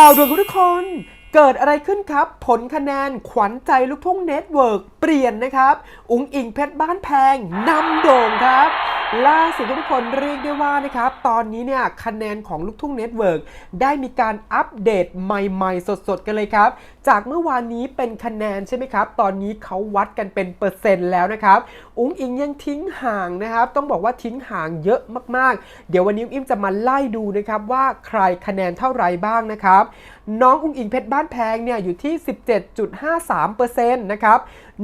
ข่าวด่วนคุณทุกคน เกิดอะไรขึ้นครับ ผลคะแนนขวัญใจลูกทุ่งเน็ตเวิร์กเปลี่ยนนะครับ อุ๋งอิงเพชรบ้านแพงนำโด่งครับ ล่าสุดทุกคนเรียกได้ว่านะครับ ตอนนี้เนี่ยคะแนนของลูกทุ่งเน็ตเวิร์กได้มีการอัปเดตใหม่ๆ สดๆ กันเลยครับ จากเมื่อวานนี้เป็นคะแนนใช่ไหมครับ ตอนนี้เขาวัดกันเป็นเปอร์เซ็นต์แล้วนะครับ อุ๋งอิงยังทิ้งห่างนะครับ ต้องบอกว่าทิ้งห่างเยอะมากๆ เดี๋ยววันนี้อุ๋งอิงจะมาไล่ดูนะครับว่าใครคะแนนเท่าไรบ้างนะครับ น้องอุ๋งอิงเพชรบ้านแพงเนี่ยอยู่ที่ 17.53%นะครับ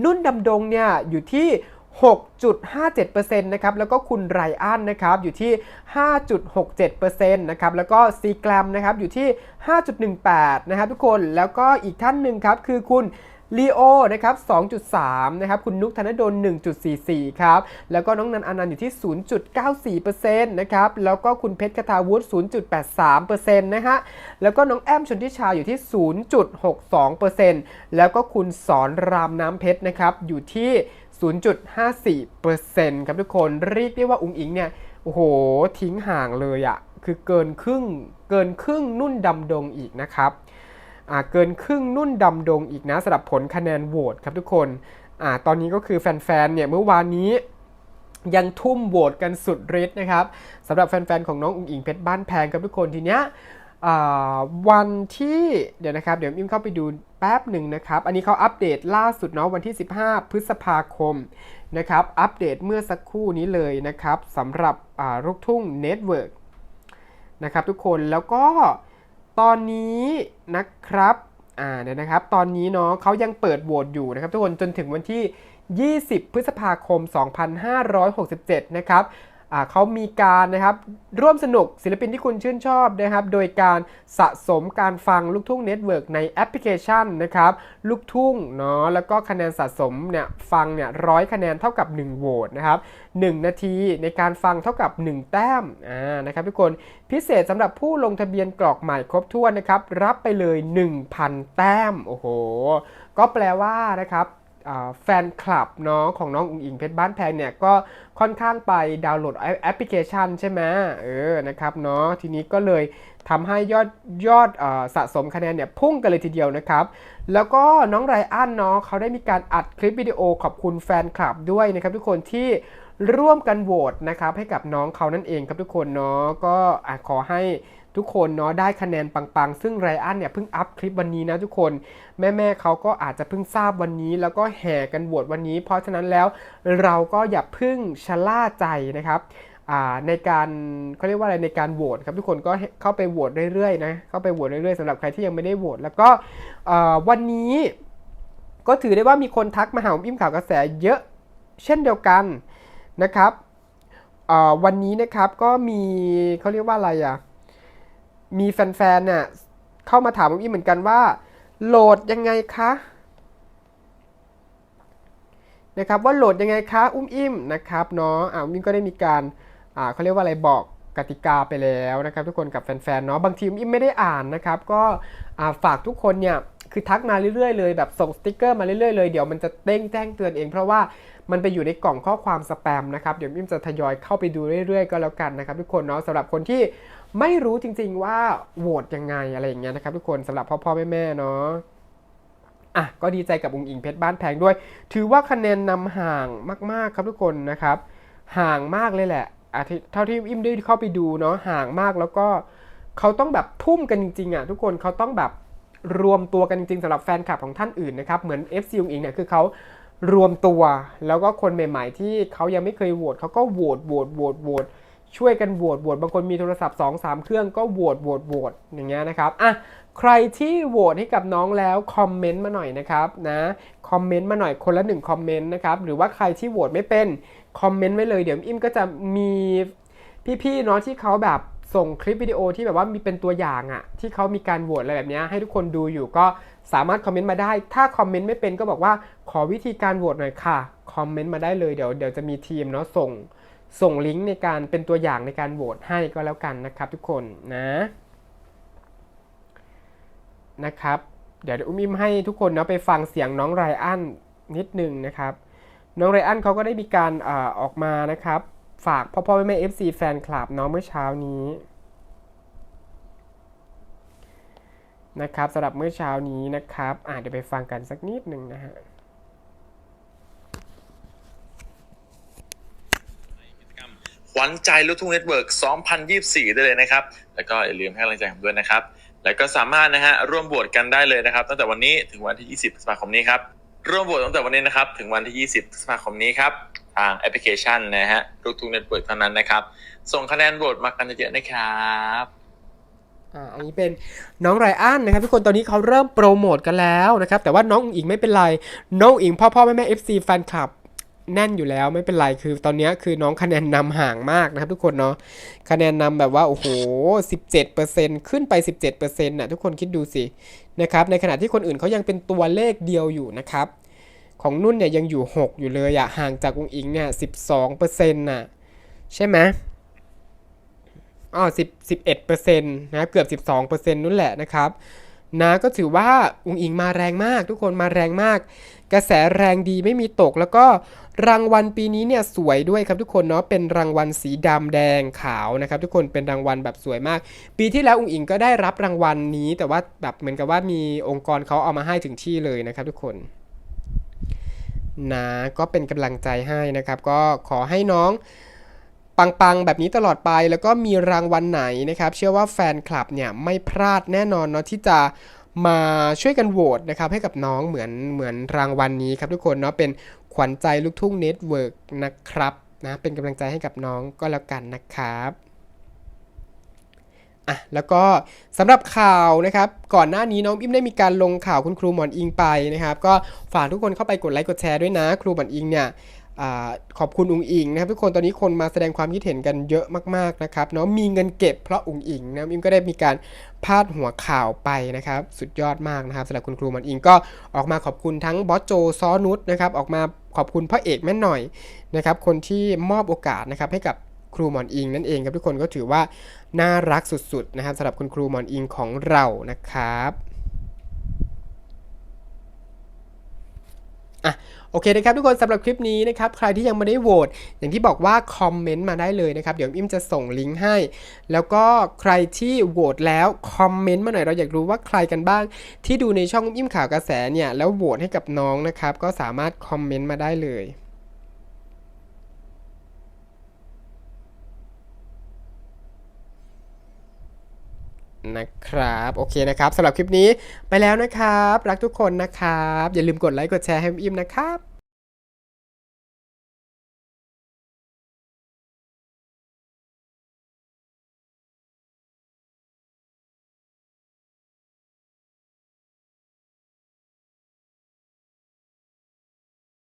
นุ่นดำดงเนี่ยอยู่ที่ 6.57%นะครับ แล้วก็คุณไรอันนะครับ อยู่ที่ 5.67%นะครับ แล้วก็ซีแกรมนะครับ อยู่ที่ 5.18 นะครับทุกคน แล้วก็อีกท่านหนึ่งครับ คือคุณ ลีโอนะครับ 2.3 นะครับ คุณนุกธนดล 1.44 ครับ แล้วก็น้องนันอนันต์อยู่ที่ 0.94%นะครับ แล้วก็คุณเพชรคทาวุฒิ 0.83%นะฮะ แล้วก็น้องแอมชนทิชาอยู่ที่ 0.62%แล้วก็คุณสอนรามน้ำเพชรนะครับ อยู่ที่ 0.54%ครับทุกคน เรียกได้ว่าอุ๋งอิงเนี่ย โอ้โห ทิ้งห่างเลยอะ คือเกินครึ่ง เกินครึ่งนุ่นดำดงอีกนะครับ เกินครึ่งนุ่นดำดงอีกนะสำหรับผลคะแนนโหวตครับทุกคนอตอนนี้ก็คือแฟนๆเนี่ยเมื่อวานนี้ยังทุ่มโหวตกันสุดฤทธิ์นะครับสำหรับแฟนๆของน้องอุ๋งอิงเพชรบ้านแพงครับทุกคนทีเนี้ยวันที่เดี๋ยวนะครับเดี๋ยวอิมเข้าไปดูแป๊บหนึ่งนะครับ อันนี้เขาอัปเดตล่าสุดเนาะวันที่ 15 พฤษภาคมนะครับอัปเดตเมื่อสักครู่นี้เลยนะครับสำหรับลูกทุ่งเน็ตเวิร์กนะครับทุกคนแล้วก็ ตอนนี้นะครับอ่าเดี๋ยวนะครับ ตอนนี้เนาะเขายังเปิดโหวตอยู่นะครับ ทุกคนจนถึงวันที่ 20 พฤษภาคม 2567 นะครับ เขามีการนะครับร่วมสนุกศิลปินที่คุณชื่นชอบนะครับ โดยการสะสมการฟังลูกทุ่งเน็ตเวิร์กในแอปพลิเคชันนะครับ ลูกทุ่งเนาะแล้วก็คะแนนสะสมเนี่ยฟังเนี่ยร้อยคะแนนเท่ากับ 1 โหวตนะครับ 1 นาทีในการฟังเท่ากับ 1 แต้มอ่านะครับทุกคนพิเศษสำหรับผู้ลงทะเบียนกรอกใหม่ครบถ้วนนะครับ รับไปเลย 1,000 แต้มโอ้โหก็แปลว่านะครับ แฟนคลับเนาะของน้องอุ๋งอิงเพชรบ้านแพงเนี่ยก็ค่อนข้างไปดาวน์โหลดแอปพลิเคชันใช่ไหมเออนะครับเนาะทีนี้ก็เลยทำให้ยอดยอดอสะสมคะแนนเนี่ยพุ่งกันเลยทีเดียวนะครับ แล้วก็น้องไรอันเนาะเขาได้มีการอัดคลิปวิดีโอขอบคุณแฟนคลับด้วยนะครับทุกคนที่ร่วมกันโหวตนะครับให้กับน้องเขานั่นเองครับทุกคนเนาะก็อขอให้ ทุกคนเนาะได้คะแนนปังๆ ซึ่งไรอันเนี่ยเพิ่งอัพคลิปวันนี้นะทุกคน แม่ๆเขาก็อาจจะเพิ่งทราบวันนี้ แล้วก็แห่กันโหวตวันนี้ เพราะฉะนั้นแล้วเราก็อย่าเพิ่งชะล่าใจนะครับในการเขาเรียกว่าอะไรในการโหวตครับทุกคนก็เข้าไปโหวตเรื่อยๆนะเข้าไปโหวตเรื่อยๆสำหรับใครที่ยังไม่ได้โหวตแล้วก็วันนี้ก็ถือได้ว่ามีคนทักมาหาผมอิ่มข่าวกระแสเยอะเช่นเดียวกันนะครับวันนี้นะครับก็มีเขาเรียกว่าอะไรอะ มีแฟนๆเนี่ยเข้ามาถามผมอิ่มเหมือนกันว่า โหลดยังไงคะนะครับว่าโหลดยังไงคะอุ้มอิ่มนะครับเนาะอ่าอุ้มอิ่มก็ได้มีการอ่าเขาเรียกว่าอะไรบอกกติกาไปแล้วนะครับทุกคนกับแฟนๆเนาะบางทีอุ้มอิมไม่ได้อ่านนะครับ ก็อ่าฝากทุกคนเนี่ยคือทักมาเรื่อยๆเลยแบบส่งสติกเกอร์มาเรื่อยๆเลยเดี๋ยวมันจะเด้งแจ้งเตือนเอง เพราะว่ามันไปอยู่ในกล่องข้อความสแปมนะครับเดี๋ยวอิมจะทยอยเข้าไปดูเรื่อยๆ ก็แล้วกันนะครับทุกคนเนาะสำหรับคนที่ ไม่รู้จริงๆว่าโหวตยังไงอะไรอย่างเงี้ยนะครับทุกคนสำหรับพ่อๆแม่ๆเนาะอะก็ดีใจกับอุงอิงเพชรบ้านแพงด้วย ถือว่าคะแนนนำห่างมากๆครับทุกคนนะครับ ห่างมากเลยแหละอะที่เท่าที่อิมได้เข้าไปดูเนาะห่างมากแล้วก็เขาต้องแบบทุ่มกันจริงๆอะทุกคนเขาต้องแบบรวมตัวกันจริงๆสำหรับแฟนคลับของท่านอื่นนะครับเหมือน FC อุ๋งอิงเนี่ยคือเขารวมตัว แล้วก็คนใหม่ ๆ ที่เขายังไม่เคยโหวตเขาก็โหวตโหวตโหวตโหวต ช่วยกันโหวตโหวตบางคนมีโทรศัพท์ 2 3 เครื่องก็โหวตโหวตโหวตอย่างเงี้ยนะครับอะใครที่โหวตให้กับน้องแล้วคอมเมนต์มาหน่อยนะครับนะคอมเมนต์มาหน่อยคนละหนึ่งคอมเมนต์นะครับหรือว่าใครที่โหวตไม่เป็นคอมเมนต์ไว้เลยเดี๋ยวอิมก็จะมีพี่ๆเนาะที่เขาแบบส่งคลิปวิดีโอที่แบบว่ามีเป็นตัวอย่างอะที่เขามีการโหวตอะไรแบบเนี้ยให้ทุกคนดูอยู่ก็สามารถคอมเมนต์มาได้ ถ้าคอมเมนต์ไม่เป็นก็บอกว่าขอวิธีการโหวตหน่อยค่ะคอมเมนต์มาได้เลยเดี๋ยวเดี๋ยวจะมีทีมเนาะส่ง ส่งลิงก์ในการเป็นตัวอย่างในการโหวตให้ก็แล้วกันนะครับทุกคนนะนะครับ เดี๋ยวอุ้มอิมให้ทุกคนนะไปฟังเสียงน้องไรอันนิดนึงนะครับ น้องไรอันเขาก็ได้มีการอาออกมานะครับ ฝากพ่อพ่อแม่แม่เอฟซีแฟนคลับน้องเมื่อเช้านี้นะครับสำหรับเมื่อเช้านี้นะครับอะเดี๋ยวไปฟังกันสักนิดหนึ่งนะฮะ ขวัญใจลูกทุ่งเน็ตเวิร์ก2024 ได้เลยนะครับ แล้วก็อย่าลืมให้กำลังใจผมด้วยนะครับ แล้วก็สามารถนะฮะร่วมโหวตกันได้เลยนะครับ ตั้งแต่วันนี้ถึงวันที่ 20พฤษภาคมนี้ครับ ร่วมโหวตตั้งแต่วันนี้นะครับ ถึงวันที่ 20พฤษภาคมนี้ครับ ทางแอปพลิเคชันนะฮะลูกทุ่งเน็ตเวิร์กเท่านั้นนะครับ ส่งคะแนนโหวตมากันเยอะๆนะครับอ่าอันนี้เป็นน้องไรอันนะครับทุกคนตอนนี้เขาเริ่มโปรโมทกันแล้วนะครับ แต่ว่าน้องอิงไม่เป็นไร น้องอิงพ่อพ่อแม่แม่ FC แฟนคลับ แน่นอยู่แล้วไม่เป็นไรคือตอนนี้คือน้องคะแนนนำห่างมากนะครับทุกคนเนาะคะแนนนำแบบว่าโอ้โห 17%ขึ้นไป 17%น่ะทุกคนคิดดูสินะครับในขณะที่คนอื่นเขายังเป็นตัวเลขเดียวอยู่นะครับของนุ่นเนี่ยยังอยู่ 6 อยู่เลยอะห่างจากองอิงเนี่ย12%น่ะใช่ไหมอ๋อสิบสิบเปอร์เซ็นต์นะเกือบสิบสองเปอร์เซ็นต์นู่นแหละนะครับ นะก็ถือว่าอุงอิงมาแรงมาก ทุกคนมาแรงมาก กระแสแรงดีไม่มีตก แล้วก็รางวัลปีนี้เนี่ยสวยด้วยครับทุกคนเนาะเป็นรางวัลสีดำแดงขาวนะครับ ทุกคนเป็นรางวัลแบบสวยมาก ปีที่แล้วอุงอิงก็ได้รับรางวัลนี้ แต่ว่าแบบเหมือนกับว่ามีองค์กรเขาเอามาให้ถึงที่เลยนะครับทุกคนนะก็เป็นกำลังใจให้นะครับ ก็ขอให้น้อง ปังๆ แบบนี้ตลอดไปแล้วก็มีรางวัลไหนนะครับ เชื่อว่าแฟนคลับเนี่ยไม่พลาดแน่นอนเนาะที่จะมาช่วยกันโหวตนะครับให้กับน้องเหมือนเหมือนรางวัลนี้ครับทุกคนเนาะเป็นขวัญใจลูกทุ่งเน็ตเวิร์กนะครับนะเป็นกำลังใจให้กับน้องก็แล้วกันนะครับอะแล้วก็สำหรับข่าวนะครับ ก่อนหน้านี้น้องอิมได้มีการลงข่าวคุณครูหมอนอิงไปนะครับ ก็ฝากทุกคนเข้าไปกดไลค์กดแชร์ด้วยนะ ครูหมอนอิงเนี่ย ขอบคุณอุ๋งอิงนะครับทุกคนตอนนี้คนมาแสดงความคิดเห็นกันเยอะมากๆนะครับเนาะมีเงินเก็บเพราะอุ๋งอิงนะอิมก็ได้มีการพาดหัวข่าวไปนะครับ สุดยอดมากนะครับสำหรับคุณครูหมันอิงก็ออกมาขอบคุณทั้งบอสโจซอนุชนะครับออกมาขอบคุณพระเอกแม่หน่อยนะครับคนที่มอบโอกาสนะครับให้กับครูหมอนอิงนั่นเองครับทุกคนก็ถือว่าน่ารักสุดๆนะครับสำหรับคุณครูหมอนอิงของเรานะครับ อะโอเคนะครับทุกคนสำหรับคลิปนี้นะครับใครที่ยังไม่ได้โหวตอย่างที่บอกว่าคอมเมนต์มาได้เลยนะครับเดี๋ยวอิมจะส่งลิงก์ให้ แล้วก็ใครที่โหวตแล้วคอมเมนต์มาหน่อยเราอยากรู้ว่าใครกันบ้าง ที่ดูในช่องอิมข่าวกระแสเนี่ยแล้วโหวตให้กับน้องนะครับก็สามารถคอมเมนต์มาได้เลย นะครับ โอเคนะครับสำหรับคลิปนี้ไปแล้วนะครับ รักทุกคนนะครับ อย่าลืมกดไลค์กดแชร์ให้อิมนะครับ